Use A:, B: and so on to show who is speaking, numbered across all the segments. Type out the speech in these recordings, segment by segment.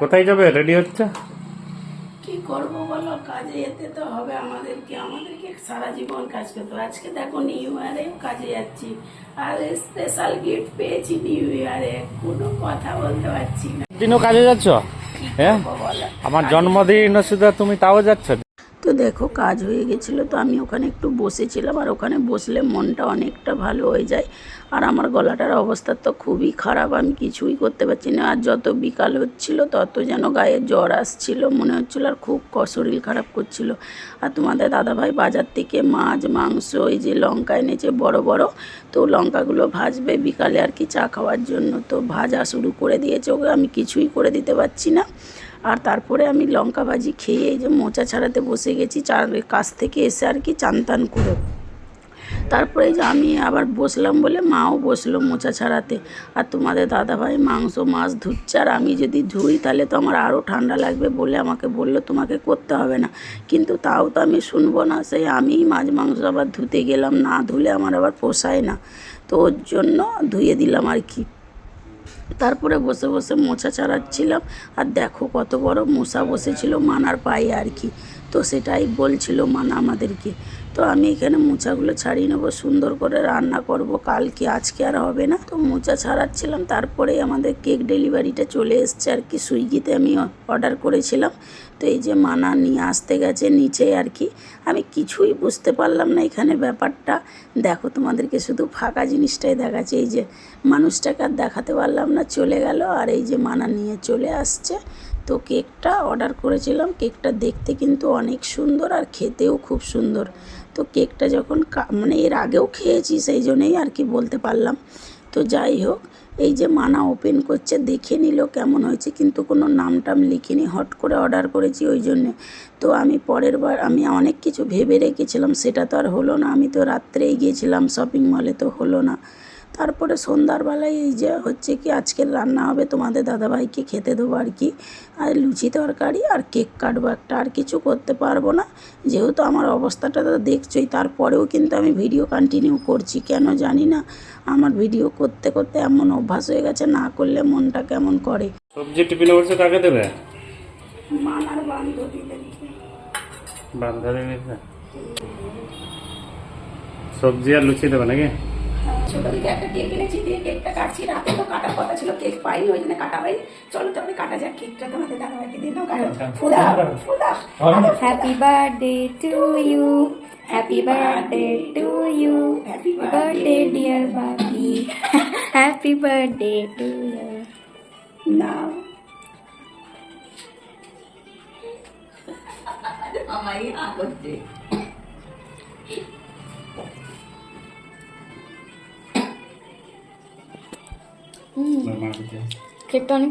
A: কোথায় যাবে? রেডি হচ্ছে?
B: কি করব বলো? কাজে যেতে তো হবে আমাদেরকে। আমাদেরকে সারা জীবন কাজ করতে হবে। আজকে দেখো নিউ ইয়ারে কাজে যাচ্ছি। আর স্পেশাল গিফট পেয়েছি নিউ ইয়ারে কোনো কথা বলতে পারছি না।
A: দিনও কাজে যাচ্ছ? হ্যাঁ? আমার জন্মদিন শুধু তুমি তাও যাচ্ছ?
B: তো দেখো, কাজ হয়ে গেছিল তো আমি ওখানে একটু বসেছিলাম আর ওখানে বসলে মনটা অনেকটা ভালো হয়ে যায়। আর আমার গলাটার অবস্থা তো খুবই খারাপ, আমি কিছুই করতে পারছি না। আর যত বিকাল হচ্ছিল, তত যেন গায়ে জ্বর আসছিল, মনে হচ্ছিল আর খুব শরীর খারাপ করছিল। আর তোমাদের দাদাভাই বাজার থেকে মাছ, মাংস, এই যে লঙ্কা এনেছে বড় বড়, তো লঙ্কাগুলো ভাজবে বিকালে আর কি চা খাওয়ার জন্য। তো ভাজা শুরু করে দিয়েছে, ওকে আমি কিছুই করে দিতে পারছি না। আর তারপরে আমি লঙ্কা ভাজি খেয়ে এই যে মোচা ছাড়াতে বসে গেছি, চার কাছ থেকে এসে আর কি চান টান করে। তারপরে যে আমি আবার বসলাম বলে মাও বসল মোচা ছাড়াতে। আর তোমাদের দাদাভাই মাংস, মাছ ধুচ্ছে, আর আমি যদি ধুই তাহলে তো আমার আরও ঠান্ডা লাগবে বলে আমাকে বলল তোমাকে করতে হবে না। কিন্তু তাও তো আমি শুনব না, সেই আমিই মাছ, মাংস আবার ধুতে গেলাম, না ধুলে আমার আবার পোষায় না। তো ওর জন্য ধুয়ে দিলাম আর কি। তারপরে বসে বসে মোছা চালাচ্ছিলাম আর দেখো কত বড় মশা বসেছিল মানার পায়ে আর কি। তো সেটাই বলছিল মানা আমাদেরকে। তো আমি এখানে মোচাগুলো ছাড়িয়ে নেব, সুন্দর করে রান্না করব। কালকে, আজকে আর হবে না। তো মোচা ছাড়াচ্ছিলাম, তারপরেই আমাদের কেক ডেলিভারিটা চলে এসছে আর কি। সুইগিতে আমি অর্ডার করেছিলাম। তো এই যে মানা নিয়ে আসতে গেছে নিচে আর কি। আমি কিছুই বুঝতে পারলাম না এখানে ব্যাপারটা। দেখো, তোমাদেরকে শুধু ফাঁকা জিনিসটাই দেখাচ্ছে। এই যে মানুষটাকে আর দেখাতে পারলাম না, চলে গেল। আর এই যে মানা নিয়ে চলে আসছে। তো কেকটা অর্ডার করেছিলাম। কেকটা দেখতে কিন্তু অনেক সুন্দর আর খেতেও খুব সুন্দর। তো কেকটা যখন মানে এর আগেও খেয়েছি, সেই জন্যই আর কি বলতে পারলাম। তো যাই হোক, এই যে মানা ওপেন করছে, দেখে নিল কেমন হয়েছে, কিন্তু কোনো নাম টাম লিখিনি, হট করে অর্ডার করেছি ওই জন্যে। তো আমি পরের বার, আমি অনেক কিছু ভেবে রেখেছিলাম, সেটা তো আর হলো না। আমি তো রাত্রেই গিয়েছিলাম শপিং মলে, তো হলো না। তারপরে সন্ধ্যারবেলায় এই যে হচ্ছে কি আজকের রান্না হবে তোমাদের দাদাভাইকে খেতে দেবো আর কি। আর লুচি তরকারি আর কেক কাটবো একটা আর কিছু করতে পারব না। যেহেতু আমার অবস্থাটা তো দেখছোই তারপরেও কিন্তু আমি ভিডিও কন্টিনিউ করছি কেন জানি না। আমার ভিডিও করতে করতে এমন অভ্যাস হয়ে গেছে না করলে মনটা কেমন করে?
A: সবজি টিফিনে বলছে কাকে দেবে? বান্ধবী সবজি আর লুচি দেবে নাকি?
B: ছোট দিকে একটা কেক এনেছি দিয়ে কেকটা কাটছি। রাতে তো কাটার কথা ছিল কেক পাইনি ওই জন্য কাটা হয়নি। চলো তবে কাটা যাক কেকটা তোমাদের দাদাভাইকে দিয়ে দাও কাটো ফুদা ফুদা।
C: Happy birthday to you. Happy birthday to you.
B: Happy
C: Happy birthday, dear Bobby. Happy birthday to you.
B: নাও আমারই আ করছে
C: কেকটা অনেক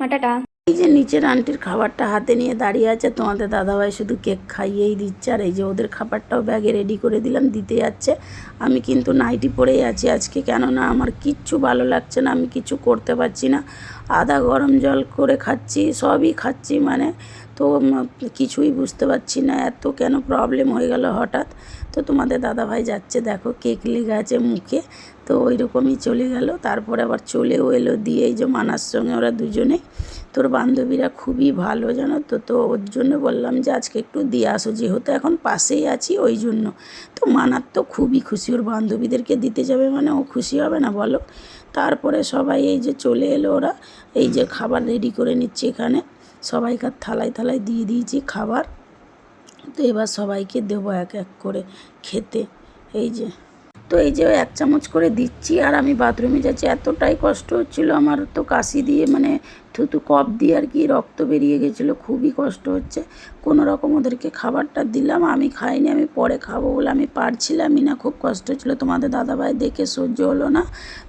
C: মাটাটা।
B: এই যে নিচের আন্টির খাবারটা হাতে নিয়ে দাঁড়িয়ে আছে তোমাদের দাদাভাই শুধু কেক খাইয়েই দিচ্ছে আর এই যে ওদের খাবারটাও ব্যাগে রেডি করে দিলাম দিতে যাচ্ছে। আমি কিন্তু নাইটি পরেই আছি আজকে কেননা আমার কিচ্ছু ভালো লাগছে না আমি কিছু করতে পারছি না। আদা গরম জল করে খাচ্ছি সবই খাচ্ছি মানে তো কিছুই বুঝতে পারছি না, এত কেন প্রবলেম হয়ে গেল হঠাৎ? তো তোমাদের দাদাভাই যাচ্ছে, দেখো কেক লেগে আছে মুখে, তো ওই রকমই চলে গেল। তারপরে আবার চলেও এলো, দিয়ে এই যে মানার সঙ্গে ওরা দুজনে তোর বান্ধবীরা খুবই ভালো, জানো তো? তো ওর জন্য বললাম যে আজকে একটু দিয়ে আসো, যেহেতু এখন পাশেই আছি, ওই জন্য। তো মানার তো খুবই খুশি, ওর বান্ধবীদেরকে দিতে যাবে মানে ও খুশি হবে না, বলো? তারপরে সবাই এই যে চলে এলো ওরা, এই যে খাবার রেডি করে নিচ্ছে এখানে। সবাইকার থালায় থালায় দিয়ে দিয়েছি খাবার। তো এবার সবাইকে দেবো এক এক করে খেতে। এই যে, তো এই যে এক চামচ করে দিচ্ছি। আর আমি বাথরুমে যাচ্ছি। এতটাই কষ্ট হচ্ছিল আমার তো কাশি দিয়ে মানে থুতু কপ দিয়ে আর কি রক্ত বেরিয়ে গেছিল, খুবই কষ্ট হচ্ছে। কোনো রকম ওদেরকে খাবারটা দিলাম, আমি খাইনি, আমি পরে খাব বলে আমি পারছিলামই না, খুব কষ্ট হচ্ছিল। তোমাদের দাদাভাই দেখে সহ্য হলো না,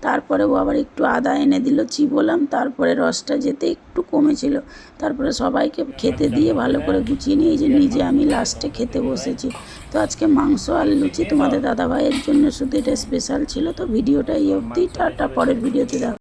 B: তারপরে ও আবার একটু আদা এনে দিল, চিবোলাম, তারপরে রসটা যেতে একটু কমেছিল। তারপরে সবাইকে খেতে দিয়ে ভালো করে গুছিয়ে নিয়ে যে নিজে আমি লাস্টে খেতে বসেছি। তো আজকে মাংস আর লুচি তোমাদের দাদাভাইয়ের জন্য শুধু এটা স্পেশাল ছিল, তো ভিডিওটা এই অবধি, টাটা, পরের ভিডিওতে দেখো